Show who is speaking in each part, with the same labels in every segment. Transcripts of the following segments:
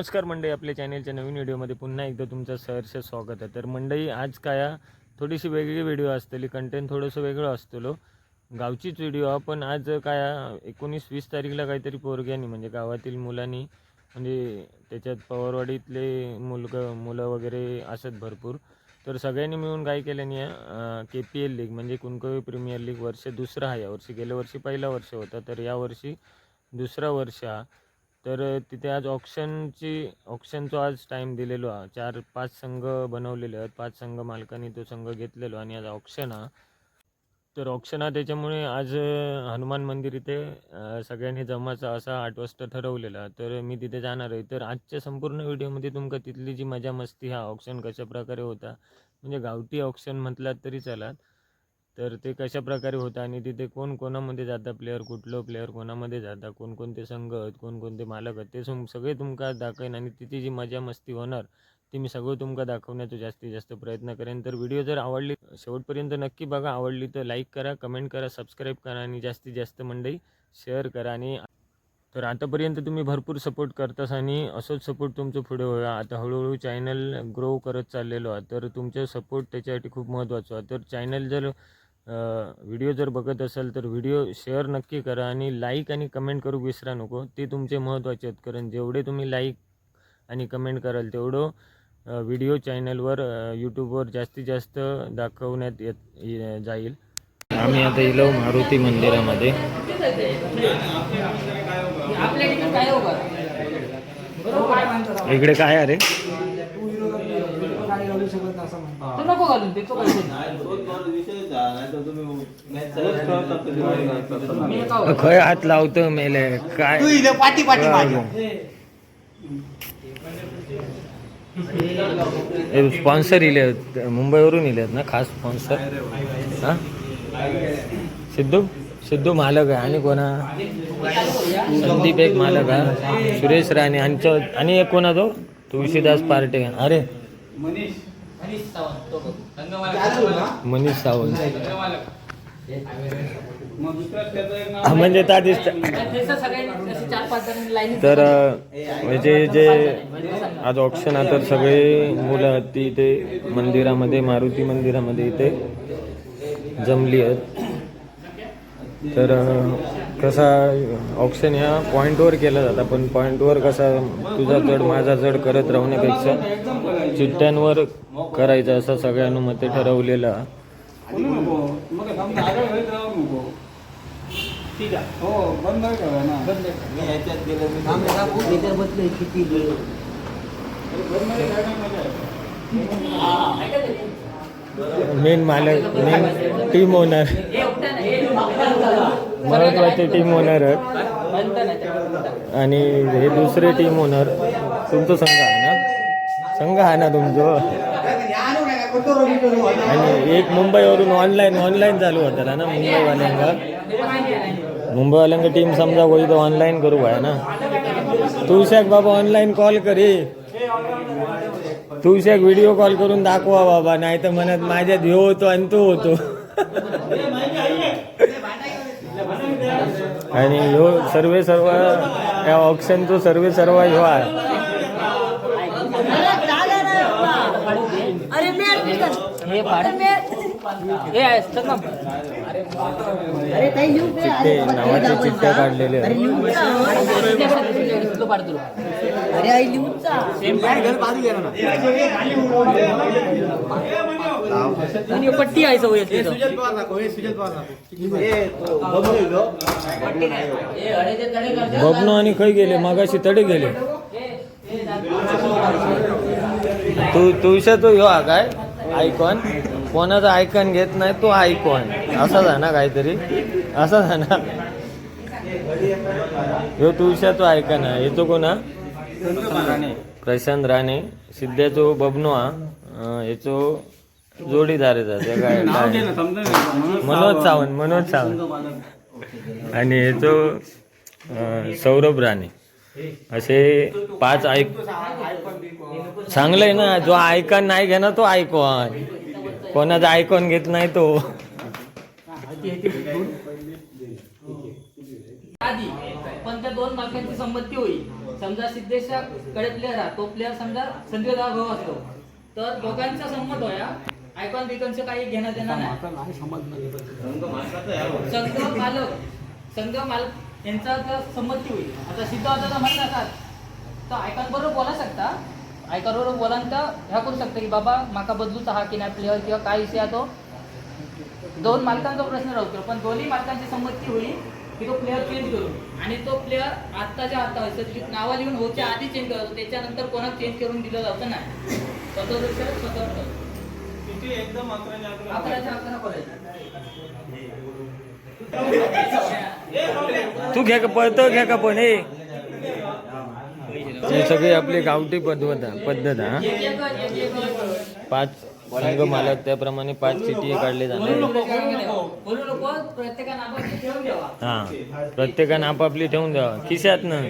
Speaker 1: नमस्कार मंडळी आपल्या चॅनेलच्या नवीन व्हिडिओमध्ये पुन्हा एकदा तुमचं सहर्ष स्वागत आहे. तर मंडळी आज काय थोडीशी वेगळी व्हिडिओ असतली कंटेंट थोडंसं वेगळं असतलो. गावचीच व्हिडिओ हा, पण आज काय एकोणीस वीस तारीखला काहीतरी पोरग्यानी म्हणजे गावातील मुलांनी म्हणजे त्याच्यात पवारवाडीतले मुलगं मुलं वगैरे असत भरपूर. तर सगळ्यांनी मिळून काय केल्याने के पी एल लीग म्हणजे कुणकवी प्रीमियर लीग वर्ष दुसरा आहे. यावर्षी गेल्या वर्षी पहिला वर्ष होता तर यावर्षी दुसरा वर्ष हा. तर तिथे आज ऑप्शनची ऑप्शनचा आज टाईम दिलेलो हा चार पाच संघ बनवलेले आहेत. पाच संघ मालकांनी तो संघ घेतलेलो आणि आज ऑप्शन हा तर ऑप्शन हा त्याच्यामुळे आज हनुमान मंदिर इथे सगळ्यांनी जमाचा असा आठ वाजता ठरवलेला तर मी तिथे जाणार आहे. तर आजच्या संपूर्ण व्हिडिओमध्ये तुमका तिथली जी मजा मस्ती हा ऑप्शन कशा प्रकारे होता म्हणजे गावठी ऑप्शन म्हटलात तरी चालात. तर ते कशा प्रकारे होतं आणि तिथे कोण कोणामध्ये जाता? प्लेअर कुठलं? प्लेअर कोणामध्ये जाता? कोणकोणते संघ आहेत? कोणकोणते मालक आहेत? ते सम सगळे तुमका दाखवेन आणि तिथे जी मजा मस्ती होणार ती मी सगळं तुमका दाखवण्याचा जास्तीत जास्त प्रयत्न करेन. तर व्हिडिओ जर आवडली शेवटपर्यंत नक्की बघा. आवडली तर लाईक करा कमेंट करा सबस्क्राईब करा आणि जास्तीत जास्त मंडळी शेअर करा आणि तर आतापर्यंत तुम्ही भरपूर सपोर्ट करतास आणि असंच सपोर्ट तुमचं पुढे होया आता हळूहळू चॅनल ग्रो करत चाललेलो आहे तर तुमचा सपोर्ट त्याच्यासाठी खूप महत्त्वाचा आहे. तर चॅनल जर व्हिडिओ जर बघत असाल तर व्हिडिओ शेअर नक्की करा आणि लाईक आणि कमेंट करू विसरा नको. ते तुमचे महत्त्वाचे आहेत. कारण जेवढे तुम्ही लाईक आणि कमेंट कराल तेवढं व्हिडिओ चॅनलवर यूट्यूबवर जास्तीत जास्त दाखवण्यात येत ये- जाईल. आम्ही आता इलो मारुती मंदिरामध्ये. इकडे काय अरे
Speaker 2: तू नको घालून ते तो घालून मी
Speaker 1: खय हात लावतो मेले काय
Speaker 3: तू इथे पाठी पाठी माझ्या
Speaker 1: स्पॉन्सर इले आहेत. मुंबईवरून इले आहेत ना खास स्पॉन्सर. हा? सिद्धू? सिद्धू मालक आहे. आणि कोणा? संदीप एक मालक आहे. सुरेश राणे. आणि आणि एक कोणा तो? तुळशीदास पार्टे. अरे.
Speaker 2: मनीष सावंत. तो बघ.
Speaker 3: जादू ना?
Speaker 1: मनीष सावंत. म्हणजे त्या दिसत
Speaker 2: त्याचं सगळ्यांनी असे चार पाच जण लाईन
Speaker 1: तर अ, म्हणजे जे आज ऑप्शन आहे तर सगळे मुलं आहेत ती इथे मंदिरामध्ये मारुती मंदिरामध्ये इथे जमली आहेत. तर अ, कसा ऑप्शन ह्या पॉईंटवर केला जाता पण पॉईंटवर कसा तुझा जड माझा जड करत राहण्यापेक्षा चिठ्ठ्यांवर करायचं असं सगळ्यांना मते ठरवलेलं. आहे. मेन मालक मेन टीम ओनर महत्त्वाचे टीम ओनर आहेत आणि हे दुसरे टीम ओनर तुमचं संघ आहे ना? संघ आहे ना तुमचं? आणि एक मुंबईवरून ऑनलाईन ऑनलाईन चालू होता ना मुंबईवाल्यांका मुंबईवाल्यांका टीम समजा होई तर ऑनलाईन करू आहे ना? तुळशाक बाबा ऑनलाईन कॉल करी. तुळशाक व्हिडिओ कॉल करून दाखवा बाबा नाही तर म्हणत माझ्यात ह्यो होतो आणि तो होतो. आणि ह्यो सर्वे सर्व या ऑप्शनचो सर्वे सर्व ह्यो आहे.
Speaker 4: अरे मैं
Speaker 2: हे भाडं हे आहे चल ना.
Speaker 4: अरे
Speaker 2: हे इथं.
Speaker 1: बबनो आणि खय गेले मगाशी तडे गेले. तू तुळशा तो ह्यो हा काय? आयकॉन? कोणाचा आयकॉन घेत नाही तो आयकॉन. असा झाला काहीतरी? असा झाला. ह्यो तुळशा तो आयकॉन आहे. ह्याचो कोणा प्रशांत राणे. सिद्ध्याचो बबनो हा. अं, ह्याचो जोडीदार मनोज सावंत. मनोज सावंत. आणि अं, सौरभ राणे. असे पाच ऐक चांगलंय ना जो आयकॉन नाही घेणार तो आयकॉन कोणाचा आयकॉन घेत नाही तो.
Speaker 2: पण त्या दोन मालकांची संमती होईल. समजा सिद्धेशाकडे प्लेअर हा तो प्लेअर समजा संजय दादा भाऊ असतो. तर दोघांचा संमत होया. आयकॉन बिकॉनचं काही घेण्यात येणार नाही. संघ मालक संघ मालक यांचा जर संमती होईल. आता सिद्ध होता म्हणत असतात. तर आयकॉन बरोबर बोला शकता. आयकॉन बरोबर बोलान तर ह्या करू शकता की बाबा माका बदलूचा हा की नाही प्लेअर किंवा काय विषय तो. दोन मालकांचा प्रश्न राहतो पण दोन्ही मालकांची संमती होईल की तो प्लेअर चेंज करू आणि तो प्लेअर आत्ताच्या आता नावा लिहून होच्या आधी चेंज करायचो त्याच्यानंतर कोणाक चेंज करून दिलं जातं नाही. स्वतंत्र. अकराच्या अकरा
Speaker 1: तू घ्या का पळतो घ्या का पण हे. सगळी आपली गावठी पद्धत पद्धत हा. पाच संघ मालक त्याप्रमाणे पाच चिठी काढले जाणार हा प्रत्येकानं आपापली ठेवून द्यावा खिशात ना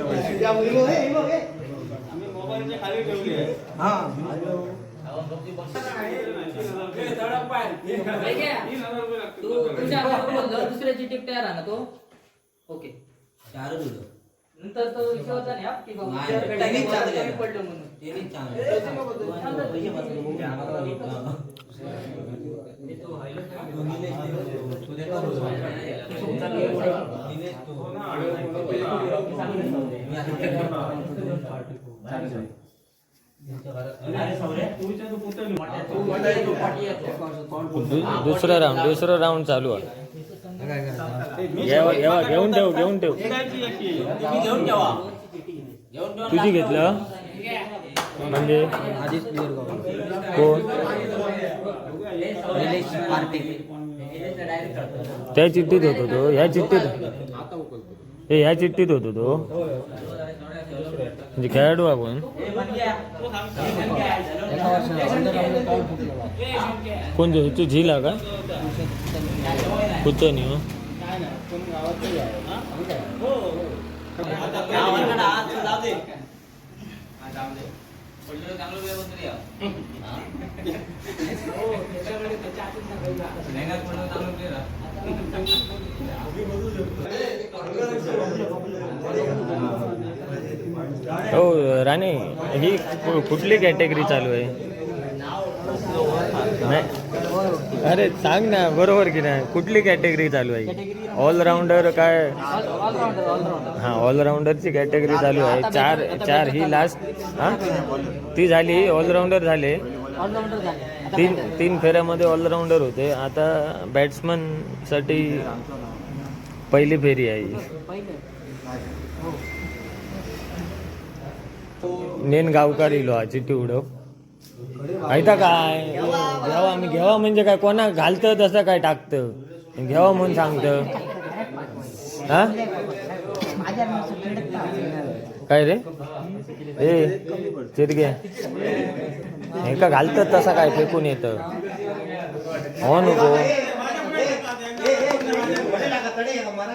Speaker 2: वैगे, तू तुझ्या हातावर बोललं, दुसऱ्याची टिक तयार आहे. ना तो ओके. नंतर तो विषय होता की बाबा. पडलं म्हणून.
Speaker 1: दु- दुसरा राऊंड दुसरा राऊंड चालू आहे. येवा येवा घेऊन ठेव घेऊन ठेव. तुझी घेतलं? म्हणजे? कोण? त्या चिठ्ठीत होतो तो ह्या चिठ्ठीत हे ह्या चिठ्ठीत होतो तो. म्हणजे खेळाडू आपण. कोण जो तू झिला का? होतं नाही हो. हो राणे ही कुठली कॅटेगरी चालू आहे? नाही. अरे सांग ना बरोबर की नाही? कुठली कॅटेगरी चालू आहे? ऑलराऊंडर काय?
Speaker 2: हां
Speaker 1: हा ऑलराऊंडरची कॅटेगरी चालू आहे. चार चार ही लास्ट हा? ती झाली ऑलराऊंडर झाले.
Speaker 2: झाले
Speaker 1: तीन तीन फेऱ्यामध्ये ऑलराऊंडर होते. आता बॅट्समनसाठी पहिली फेरी आहे. नेन गावकार इलो हा चिठ्ठी उडव ऐका काय? घ्यावा मी घ्यावा म्हणजे काय? कोणा घालतं तसं काय टाकतं? घ्यावा म्हणून सांगतं. हा? काय रे? ए चिरगे. हे का घालतं तसं काय फेकून येतं? हो नको.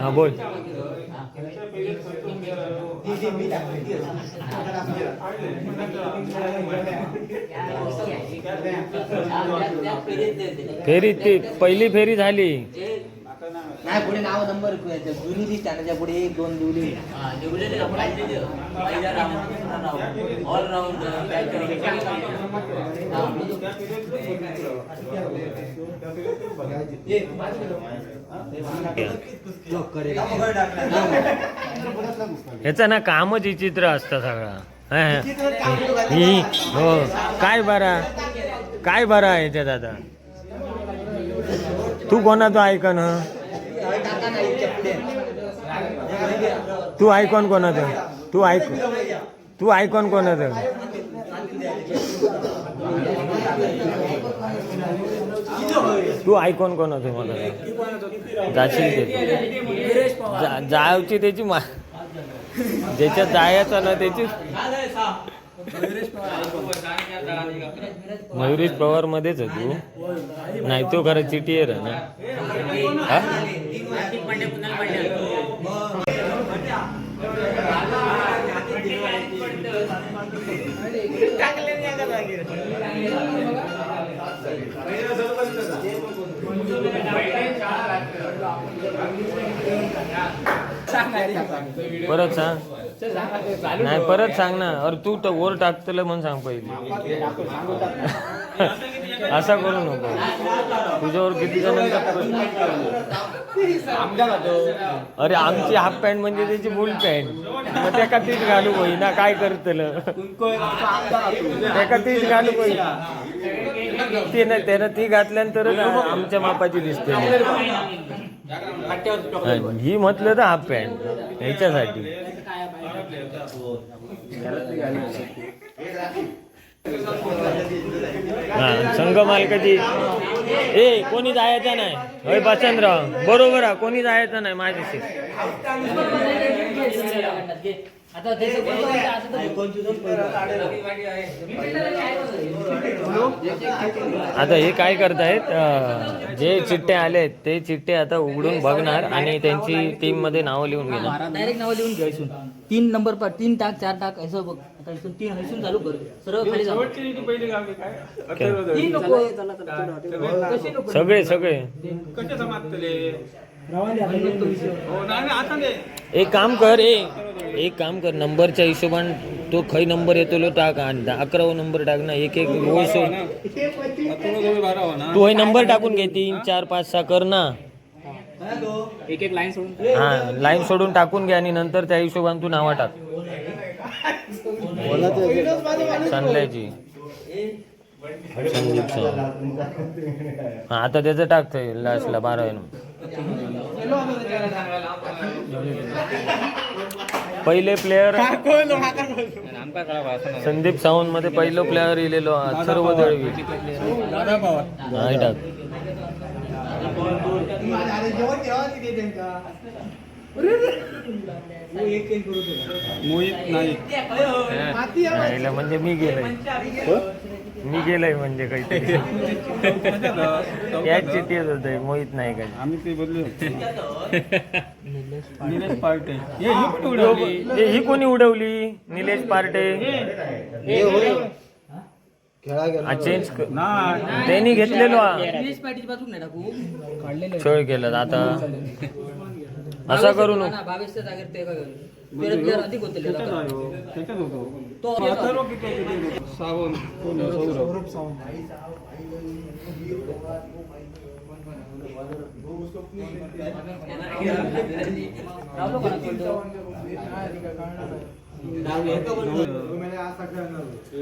Speaker 1: हा बोल. फेरी ती पहिली फेरी झाली.
Speaker 3: नाही पुढे नाव नंबर जुनी ती त्याच्या पुढे एक दोन लिवली
Speaker 1: ह्याचं ना कामच विचित्र असतं सगळं. हा. ही. हो काय बरा? काय बरा आहे ह्याच्यात आता तू कोणाचं ऐकन हं? तू ऐकून कोणाचं तू ऐक तू ऐकून कोणाचं तू ऐकून कोणाचं मला? जाशील ते. जा- जायची त्याची मा ज्याच्यात जायचं ना त्याची मयुरेश पवार मध्येच आहे तू. नाही तो खरं चिटी आहे ना. हा? परत सांग. नाही परत सांग ना. अरे तू तर वर टाकतलं म्हणून सांग पहिले. असा करू नको. तुझ्यावर किती जणांचा अरे आमची हाफ पॅन्ट म्हणजे त्याची फुल पॅन्ट. मग त्याका तीच घालू होई ना काय करतलं? त्याका तीच घालू होई. ते ना त्यानं ती घातल्यानंतरच आमच्या मापाची दिसते. ही म्हटलं तर हाफ पॅन्ट ह्याच्यासाठी हा संघ मालकाची. ए कोणी जायचं नाही. होय बसंतराव. बरोबर आहे कोणी जायचं नाही माझ्याशी.
Speaker 2: आता
Speaker 1: हे काय करतायत जे चिठ्ठे आले ते चिठ्ठे आता उघडून बघणार आणि त्यांची टीममध्ये नावं लिहून घेणार.
Speaker 2: डायरेक्ट नाव लिहून घ्या तीन नंबर पर तीन टाक चार टाक असं बघ. आता इथून तीन इथून चालू कर. सरळ खाली जा. तीन नको कशी नको
Speaker 1: सगळे सगळे. एक काम कर ए एक काम कर. नंबरच्या हिशोबान तो खै नंबर येतो लो टाक. आणि अकरावा नंबर टाक ना. एक एक रोज तू हे नंबर टाकून घे तीन चार पाच सहा कर ना.
Speaker 2: एक एक लाईन सोडून
Speaker 1: हा लाईन सोडून टाकून घे आणि नंतर त्या हिशोबान तू नावा टाक. सांगल्याची संदीप सर हा आता त्याचं टाकतोय लास्टला बारा पहिले प्लेयर संदीप सावंत मध्ये पहिलं प्लेयर इलेलो सर्व दळवी. नाही टाक. टाक नाही, म्हणजे मी गेलोय. मी गेलोय म्हणजे काहीतरी. त्याच चिठ्ठीच होत मोहित नाही काय
Speaker 5: आम्ही ते बदलू निलेश पार्टे. हे ही उडवली?
Speaker 1: ए, ही कोणी उडवली? निलेश पार्टे. चेंज त्यांनी घेतलेलो हा. छळ केला आता. असा करू नको.
Speaker 2: ना बावीसच्या जागेवर ते काय तेरा प्लेअर अधिक
Speaker 5: हो.
Speaker 2: तो?
Speaker 5: सावंत?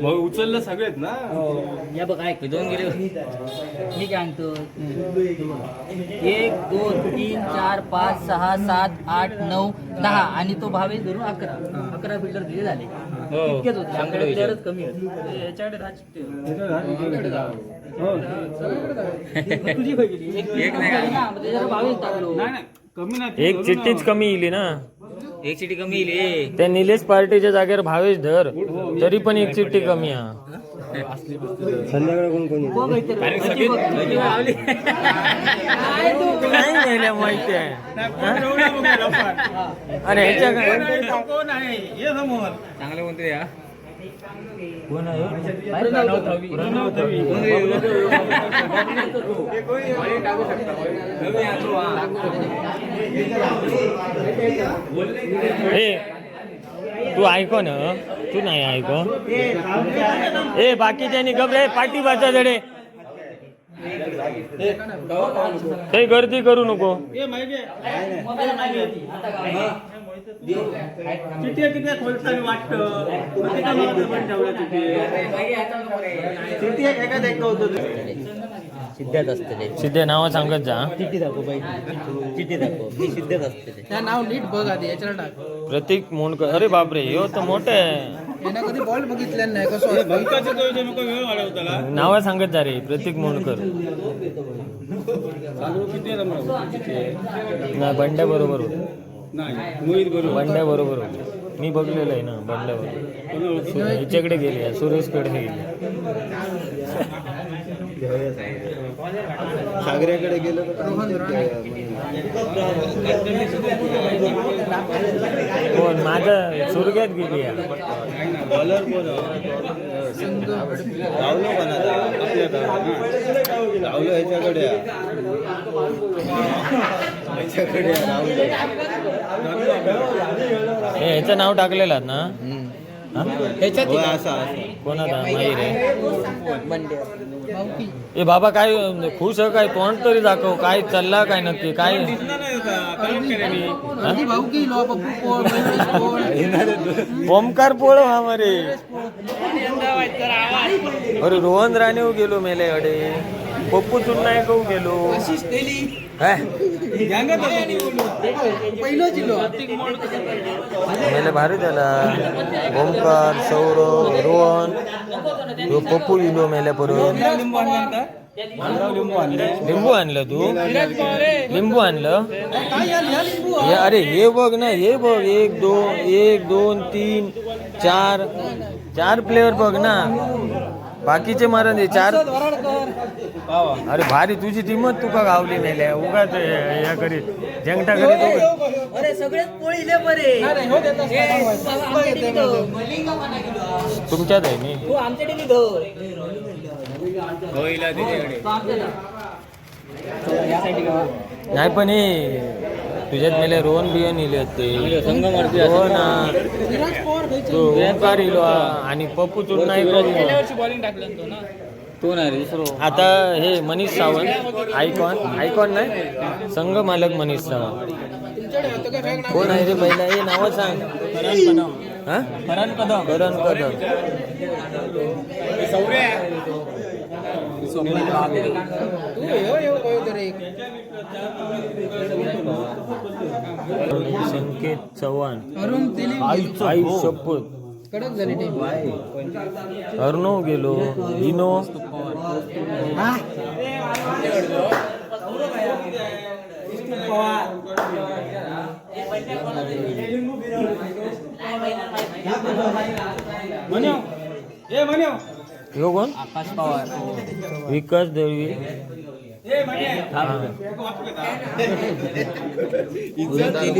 Speaker 5: मग उचललं सगळेच ना?
Speaker 2: या बघ ऐक दोन गेले. मी काय सांगतो एक दोन तीन चार पाच सहा सात आठ नऊ दहा. आणि तो भावेश धरून अकरा. अकरा फिल्डर दिले झाले. इतकेच होते. प्लेअरच कमी आहेत याच्याकडे राज
Speaker 5: त्याच्यात हा? हो.
Speaker 2: तुझी एक टाकलो.
Speaker 5: कमी नाही.
Speaker 1: एक चिठ्ठीच कमी येईल ना.
Speaker 2: एक चिठी कमी येईल
Speaker 1: त्या निलेश पार्टीच्या जागेवर भावेश धर. तरी पण एक चिठ्ठी कमी हा नेल्या माहिती आहे अरे
Speaker 5: कोण आहे? ये समोर.
Speaker 2: चांगले कोणते या
Speaker 1: ए तू ऐको ना तू नाही ऐको. ए बाकीच्यानी गबरे पाठी वाचा जडे. काही गर्दी करू नको.
Speaker 5: ये माहिती चिठ्ठी किती खोलताना वाटतं ठेवलं चिठ्ठी एक एका देखत होतं
Speaker 3: सिद्ध्यात असतले
Speaker 1: सिद्धे नाव सांगत जा.
Speaker 3: चिठ्ठी दाखव बाई. चिठ्ठी दाखव. मी सिद्ध्यात असतले
Speaker 4: त्या नाव नीट बघ आधी याच्यावर टाक.
Speaker 1: प्रतीक मोंडकर अरे बापरे ह्यो तर मोठं आहे.
Speaker 4: कधी बॉल बघितलेला नाही कसं
Speaker 1: नाव सांगत जा रे प्रतीक मोंडकर नाही बंड्या बरोबर होतं. बंड्या बरोबर होतं. मी बघलेलं आहे ना बंड्या बरोबर हिच्याकडे गेले सुरेशकडे गेले
Speaker 5: सागऱ्याकडे गेलो
Speaker 1: कोण माझं सुरग्यात गेली.
Speaker 5: बॉलर कोण राहुल राहुल ह्याच्याकडे.
Speaker 1: हे ह्याचं नाव टाकलेलं ना? हा? कोणाचा माहीर आहे. ए बाबा काय खुश आहे काय? तोंड तरी दाखव. काय चालला काय नक्की? काय? ओमकार पोळ हा मरे अरे रोहन राणेव गेलो मेले अडे पप्पू चुन्नायकव गेलो. काय
Speaker 4: पहिलो
Speaker 1: भारी झाला ओमकार सौरव रोहन. पप्पू इलो मेल्या परत लिंबू आणलं तू? लिंबू आणलं? हे अरे हे बघ ना हे बघ. एक दोन एक दोन तीन चार. चार प्लेअर बघ ना. बाकीचे मारण दे चार. अरे भारी तुझी टीमच तुका गावली मेल्या. उगाच या करीत जंगटा करीत.
Speaker 2: अरे सगळेच पोळीले बरे.
Speaker 1: तुमच्यात आहे मी.
Speaker 2: टीमी धर.
Speaker 1: नाही पण हे तुझ्यात मेले रोहन बियन इले होते रोहन हा. तो ओंकार इलो हा. आणि पप्पू चुन्नायक
Speaker 2: बॉलिंग टाकलं तो ना?
Speaker 1: आता हे मनीष सावंत आयकॉन आयकॉन नाही? संघ मालक मनीष सावंत. कोण आहे रे पहिला? हे नाव सांग. हा? करण कदम. करण कदम. संकेत चव्हाण.
Speaker 4: अरुण तेली.
Speaker 1: आई शपथ
Speaker 4: कडक झाली टीम
Speaker 1: अर्णव गेलो. इनो. ह्यो कोण?
Speaker 2: आकाश पवार.
Speaker 1: विकास दळवी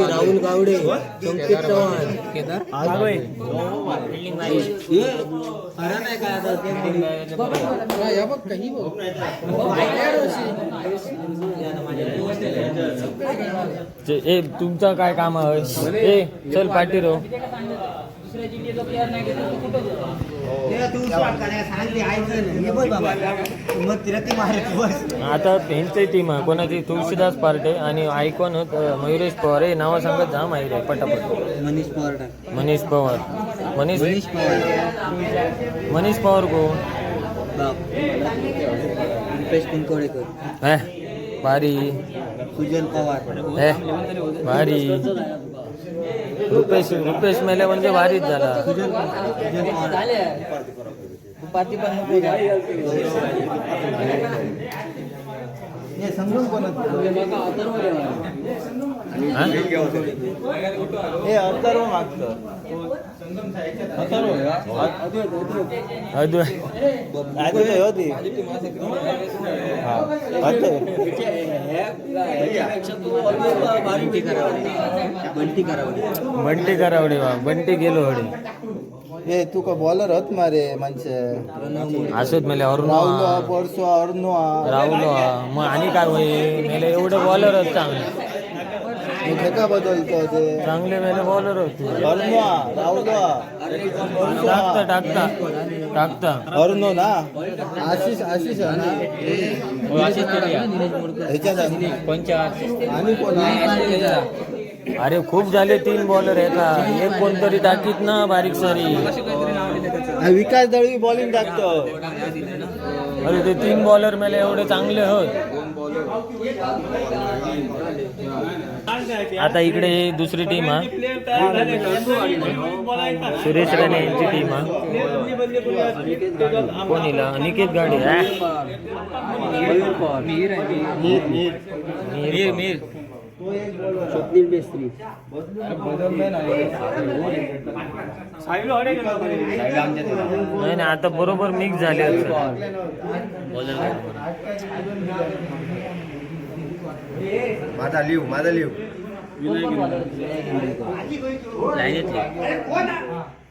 Speaker 3: राहुल गावडे संकेत चव्हाण.
Speaker 4: हा, या बघ काही बघ.
Speaker 1: जे- ए तुमचा काय काम आहे? ए चल पाठी रो
Speaker 2: दुसऱ्या जिल्ह्याचा प्लेअर नाही कुठं
Speaker 3: बस.
Speaker 1: आता त्यांची टीम आहे. कोणाची? तुळशीदास पार्टे आणि आयकॉन मयुरेश पवार. हे नाव सांगत जा माहीत आहे पटापट.
Speaker 3: मनीष पवार.
Speaker 1: मनीष पवार. मनीष
Speaker 3: मनीष पवार.
Speaker 1: मनीष पवार को
Speaker 3: रुपेश पिंकोडेकर.
Speaker 1: है भारी.
Speaker 3: सुजल पवार.
Speaker 1: है भारी. रुपेश रुपेश मेले म्हणजे भारीच झाला.
Speaker 3: पार्टी पण हे समजून कोण
Speaker 1: हा?
Speaker 5: हे? अथर्व अद्वैत होती हा? अथर्व.
Speaker 3: बंटी करावडे बंटी करावडे.
Speaker 1: बंटी करावडे वा बंटी गेलो हडे
Speaker 5: हे तुका बॉलर होत मारे माणसे
Speaker 1: असोच मेले अरुण
Speaker 5: राहुल हा, परसो अर्नो हा.
Speaker 1: राहुल हा. मग आणि काय होईल मेले एवढे बॉलर चांगले
Speaker 5: मग बदलतो ते
Speaker 1: चांगले मेले बॉलर होते
Speaker 5: अर्नो हा, राहुल हा. परसो
Speaker 1: टाकता
Speaker 5: हा.
Speaker 1: टाकता टाकता
Speaker 5: अर्नो ना आशिष आशिष ना ह्याच्यात आहे. आणि कोण?
Speaker 1: अरे खूप झाले तीन बॉलर एका. एक कोणतरी टाकीत ना बारीक सारी.
Speaker 5: विकास दळवी बॉलिंग टाकतो
Speaker 1: अरे ते तीन बॉलर मेले एवढे चांगले होत. आता इकडे दुसरी टीम हा. सुरेश राणे यांची टीम हा. कोण इला अनिकेत गाडी हा? मीर मीर.
Speaker 5: स्वप्नील बेस्त्री.
Speaker 1: नाही नाही आता बरोबर मिक्स झाले.
Speaker 5: माझा लिव माझा लिव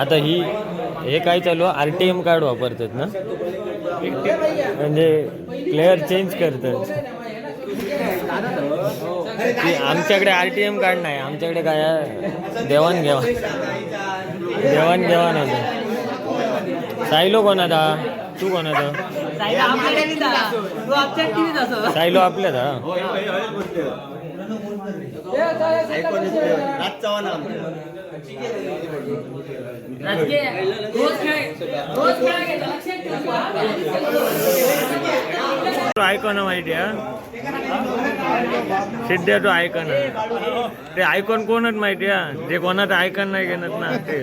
Speaker 1: आता ही हे काय चालू आर टी एम कार्ड वापरतात ना? म्हणजे प्लेअर चेंज करतात. की आमच्याकडे आर टी एम कार्ड नाही आमच्याकडे काय आहे? देवाणघेवाण. देवाणघेवाण होतं सायलो कोणाचा? तू कोणाचा? सायलो आपल्यात हा. तो ऐकॉन माहिती आहे सिद्ध्या तो ऐकॉन ते ऐकॉन कोणच माहिती आहे जे कोणाचं ऐकॉन नाही घेणत ना ते.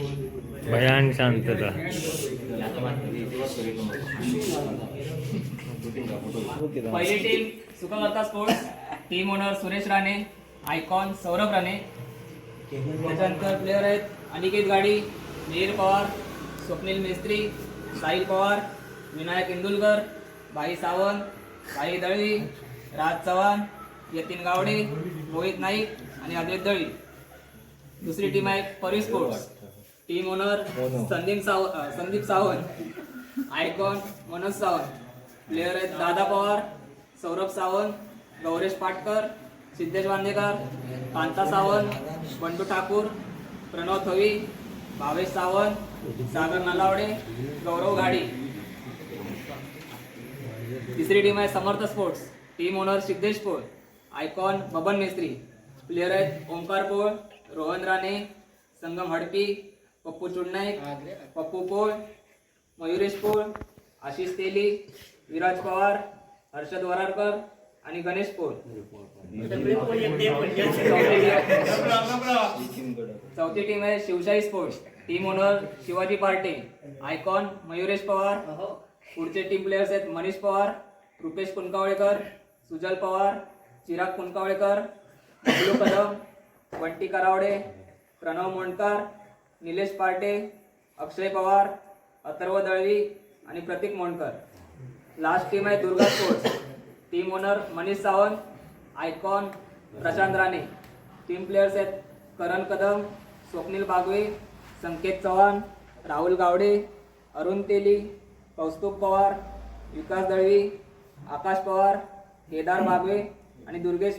Speaker 1: भयान शांतता.
Speaker 6: पहिली team Sukhkarta sports team owner Suresh Rane icon Saurabh Rane. त्याच्यानंतर प्लेयर आहेत अनिकेत गाडी मिहीर पवार स्वप्नील मेस्त्री साहिल पवार विनायक इंदुलकर भाई सावंत भाई दळवी राज चव्हाण यतीन गावडे मोहित नाईक आणि अद्वैत दळवी. दुसरी टीम आहे Pari sports team owner Sandeep साव अ, संदीप सावंत आयकॉन मनोज सावंत प्लेयर आहेत दादा पवार सौरभ सावंत गौरेश पाटकर सिद्धेश वांदेकर कांता सावंत बंडू ठाकूर प्रणव थवी भावेश सावंत सागर नलावडे गौरव घाडी तिसरी टीम आहे Samarth sports. Team owner Siddhesh Pol. Icon Baban Mistry. Player आहेत ओंकार पोळ रोहन राणे संगम हडपी पप्पू चुडनाईक पप्पू पोळ मयुरेश पोळ आशिष तेली विराज पवार हर्षद वरारकर आणि गणेश पोळ. चौथी टीम आहे. Shivshahi sports team owner Shivaji Parte. Icon Mayuresh Pawar. पुढचे टीम प्लेयर्स आहेत मनीष पवार रुपेश कुनकावळेकर सुजल पवार चिराग कुनकावळेकर बबलू कदम बंटी करावडे प्रणव मोंडकर निलेश पार्टे अक्षय पवार अथर्व दळवी आणि प्रतीक मोंडकर. लास्ट टीम आहे Durga sports team owner Manish Sawant icon Prashant Rane. Team players आहेत करण कदम स्वप्नील बागवे संकेत चव्हाण राहुल गावडे अरुण तेली कौस्तुभ पवार विकास दळवी आकाश पवार केदार बागवे आणि दुर्गेश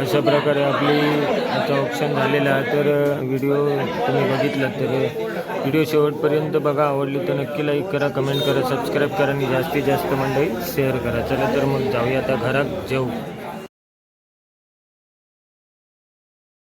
Speaker 1: अशा प्रकारे आपली आता ऑप्शन झालेला आहे. तर व्हिडिओ तुम्ही बघितला तर व्हिडिओ शेवटपर्यंत बघा. आवडली तर नक्की लाईक करा कमेंट करा सबस्क्राईब करा आणि जास्तीत जास्त मंडळी शेअर करा. चला तर मग जाऊया आता घरात. जेऊ